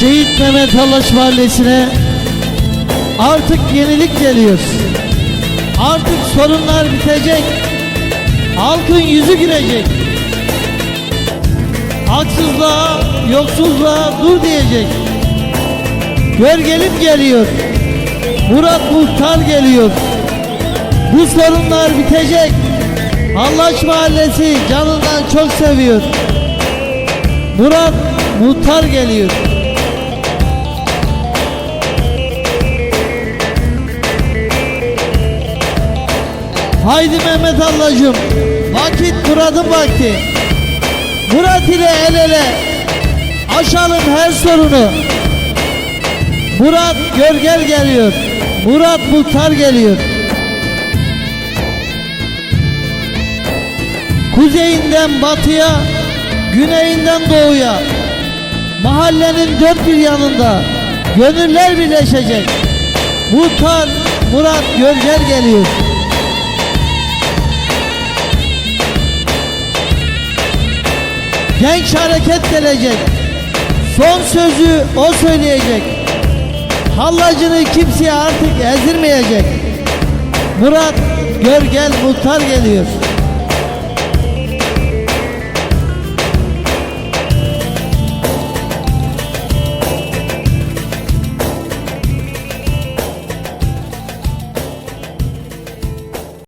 Şehit Mehmet Hallaç Mahallesi'ne artık yenilik geliyor. Artık sorunlar bitecek. Halkın yüzü gülecek. Haksızlığa, yoksulluğa dur diyecek. Gölgelim geliyor. Murat Muhtar geliyor. Bu sorunlar bitecek. Hallaç Mahallesi canından çok seviyor. Murat Muhtar geliyor. Haydi Mehmet Allacım, vakit Murat'ın vakti. Murat ile el ele aşalım her sorunu. Murat Görgel geliyor. Murat Muhtar geliyor. Kuzeyinden batıya, güneyinden doğuya, mahallenin dört bir yanında gönüller birleşecek. Muhtar Murat Görgel geliyor. Genç hareket gelecek. Son sözü o söyleyecek. Hallacını kimseye artık ezdirmeyecek. Murat Görgel Muhtar geliyor.